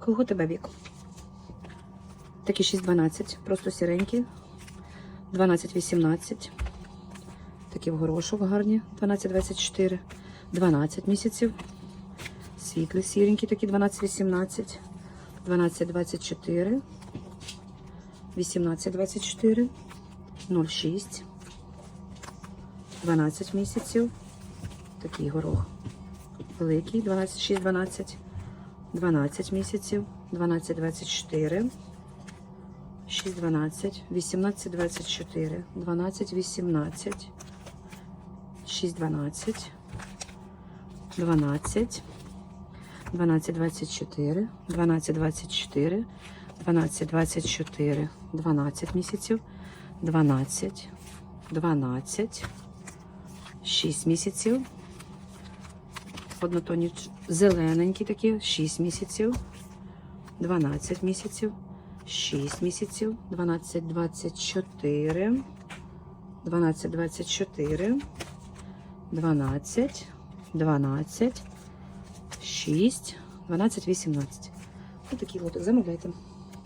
Кого тебе вік? Такі 6-12, просто сіренькі. 12-18. Такі в горошок гарні. 12-24. 12 місяців. Світлі сіренькі, такі 12-18. 12-24. 18-24. 0,6. 12 місяців. Такий горох. Великий, 12, 6-12. 12 місяців. 12-24. 6, 12, 18, 24, 12, 18, 6, 12, 12, 12, 24, 12, 24, 12, 24, 12 місяців, 12, 12, 6 місяців, однотонні зелененькі такі, 6 місяців, 12 місяців, 6 місяців, 12, 24, 12, 24, 12, 12, 6, 12, 18. Ось такий лотик. Замовляйте.